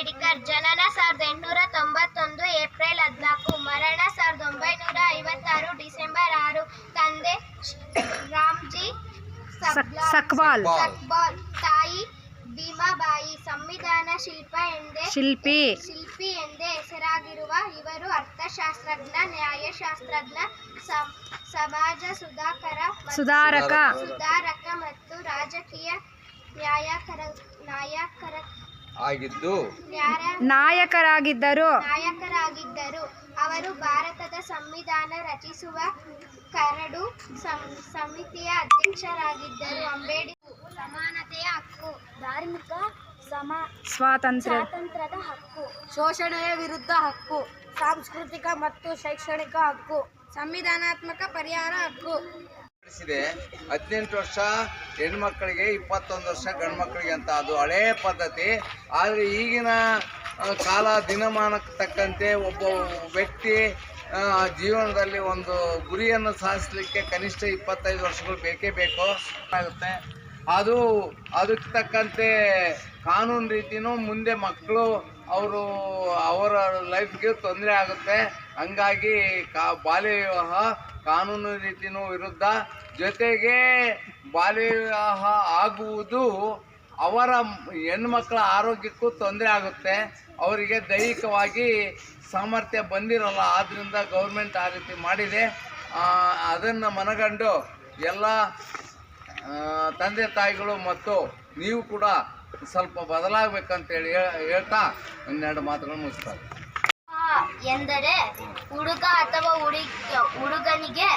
ಅಂಬೇಡ್ಕರ್ ಜನನ ಸಾವಿರದ ಎಂಟುನೂರ ತೊಂಬತ್ತೊಂದು ಏಪ್ರಿಲ್ ಹದಿನಾಲ್ಕು ಮರಣ ಸಾವಿರದ ಒಂಬೈನೂರ ಐವತ್ತಾರು ಡಿಸೆಂಬರ್ ಆರು. ತಂದೆ ರಾಮ್ಜಿ ಸಕ್ಬಾಲ್. ಸಕ್ಬಾಲ್. ತಾಯಿ ಭೀಮಾಬಾಯಿ. ಸಂವಿಧಾನ ಶಿಲ್ಪ ಎಂದೇ ಶಿಲ್ಪಿ. ಶಿಲ್ಪಿ ಎಂದೇ ಹೆಸರಾಗಿರುವ ಇವರು ಅರ್ಥಶಾಸ್ತ್ರಜ್ಞ ನ್ಯಾಯಶಾಸ್ತ್ರಜ್ಞ ಸಮ್- ಸಮಾಜ ಸುಧಾಕರ ಸುಧಾರಕ. ಸುಧಾರಕ ಮತ್ತು ರಾಜಕೀಯ ನ್ಯಾಯಕರ ನಾಯಕರ ಆಗಿದ್ದು ನಾಯಕರಾಗಿದ್ದರು. ನಾಯಕರಾಗಿದ್ದರು. ಅವರು ಭಾರತದ ಸಂವಿಧಾನ ರಚಿಸುವ ಕರಡು ಸಮಿತಿಯ ಅಧ್ಯಕ್ಷರಾಗಿದ್ದರು. ಅಂಬೇಡ್ಕರ್ ಸಮಾನತೆಯ ಹಕ್ಕು ಧಾರ್ಮಿಕ ಸಮ ಸ್ವಾತಂತ್ರ್ಯ. ಸ್ವಾತಂತ್ರ್ಯದ ಹಕ್ಕು ಶೋಷಣೆಯ ವಿರುದ್ಧ ಹಕ್ಕು ಸಾಂಸ್ಕೃತಿಕ ಮತ್ತು ಶೈಕ್ಷಣಿಕ ಹಕ್ಕು ಸಂವಿಧಾನಾತ್ಮಕ ಪರಿಹಾರ ಹಕ್ಕು ನಡೆಸಿದೆ. ಹದಿನೆಂಟು ವರ್ಷ ಹೆಣ್ಮಕ್ಳಿಗೆ, ಇಪ್ಪತ್ತೊಂದು ವರ್ಷ ಗಂಡು ಮಕ್ಕಳಿಗೆ ಅಂತ ಅದು ಹಳೆ ಪದ್ಧತಿ. ಆದರೆ ಈಗಿನ ಕಾಲ ದಿನಮಾನಕ್ಕೆ ತಕ್ಕಂತೆ ಒಬ್ಬ ವ್ಯಕ್ತಿ ಜೀವನದಲ್ಲಿ ಒಂದು ಗುರಿಯನ್ನು ಸಾಧಿಸಲಿಕ್ಕೆ ಕನಿಷ್ಠ ಇಪ್ಪತ್ತೈದು ವರ್ಷಗಳು ಬೇಕೇ ಬೇಕು. ಆಗುತ್ತೆ ಅದು ಅದಕ್ಕೆ ತಕ್ಕಂತೆ ಕಾನೂನು ರೀತಿನೂ ಮುಂದೆ ಮಕ್ಕಳು ಅವರು ಅವರ ಲೈಫ್ಗೆ ತೊಂದರೆ ಆಗುತ್ತೆ. ಹಂಗಾಗಿ ಕಾ ಬಾಲ್ಯ ವಿವಾಹ ಕಾನೂನು ರೀತಿನೂ ವಿರುದ್ಧ ಜೊತೆಗೆ ಬಾಲ್ಯ ವಿವಾಹ ಆಗುವುದು ಅವರ ಹೆಣ್ಮಕ್ಳ ಆರೋಗ್ಯಕ್ಕೂ ತೊಂದರೆ ಆಗುತ್ತೆ. ಅವರಿಗೆ ದೈಹಿಕವಾಗಿ ಸಾಮರ್ಥ್ಯ ಬಂದಿರಲ್ಲ ಆದ್ದರಿಂದ ಗೌರ್ಮೆಂಟ್ ಆ ರೀತಿ ಮಾಡಿದೆ. ಅದನ್ನು ಮನಗಂಡು ಎಲ್ಲ ತಂದೆ ತಾಯಿಗಳು ಮತ್ತು ನೀವು ಕೂಡ ಸ್ವಲ್ಪ ಬದಲಾಗಬೇಕಂತೇಳಿ ಹೇಳ್ತಾ ಒಂದೆರಡು ಮಾತುಗಳು ಮುಗಿಸ್ತಾರೆ. ಎಂದರೆ ಹುಡುಗ ಅಥವಾ ಹುಡುಗ ಹುಡುಗನಿಗೆ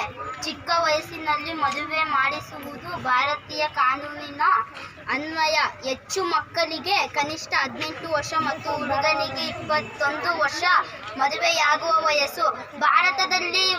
ಚಿಕ್ಕ ವಯಸ್ಸಿನಲ್ಲಿ ಮದುವೆ ಮಾಡಿಸುವುದು ಭಾರತೀಯ ಕಾನೂನಿನ ಅನ್ವಯ. ಹೆಚ್ಚು ಮಕ್ಕಳಿಗೆ ಕನಿಷ್ಠ ಹದಿನೆಂಟು ವರ್ಷ ಮತ್ತು ಹುಡುಗನಿಗೆ ಇಪ್ಪತ್ತೊಂದು ವರ್ಷ ಮದುವೆಯಾಗುವ ವಯಸ್ಸು. ಭಾರತದಲ್ಲಿ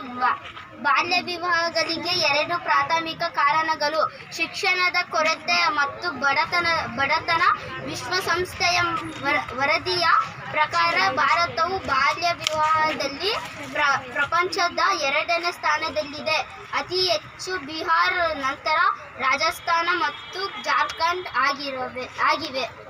ಬಾಲ್ಯ ವಿವಾಹಗಳಿಗೆ ಎರಡು ಪ್ರಾಥಮಿಕ ಕಾರಣಗಳು, ಶಿಕ್ಷಣದ ಕೊರತೆ ಮತ್ತು ಬಡತನ ಬಡತನ ವಿಶ್ವಸಂಸ್ಥೆಯ ವರ- ವರದಿಯ ಪ್ರಕಾರ ಭಾರತವು ಬಾಲ್ಯ ವಿವಾಹದಲ್ಲಿ ಪ್ರ, ಪ್ರಪಂಚದ ಎರಡನೇ ಸ್ಥಾನದಲ್ಲಿದೆ. ಅತಿ ಹೆಚ್ಚು ಬಿಹಾರ್ ನಂತರ ರಾಜಸ್ಥಾನ ಮತ್ತು ಜಾರ್ಖಂಡ್ ಆಗಿರುವ, ಆಗಿವೆ.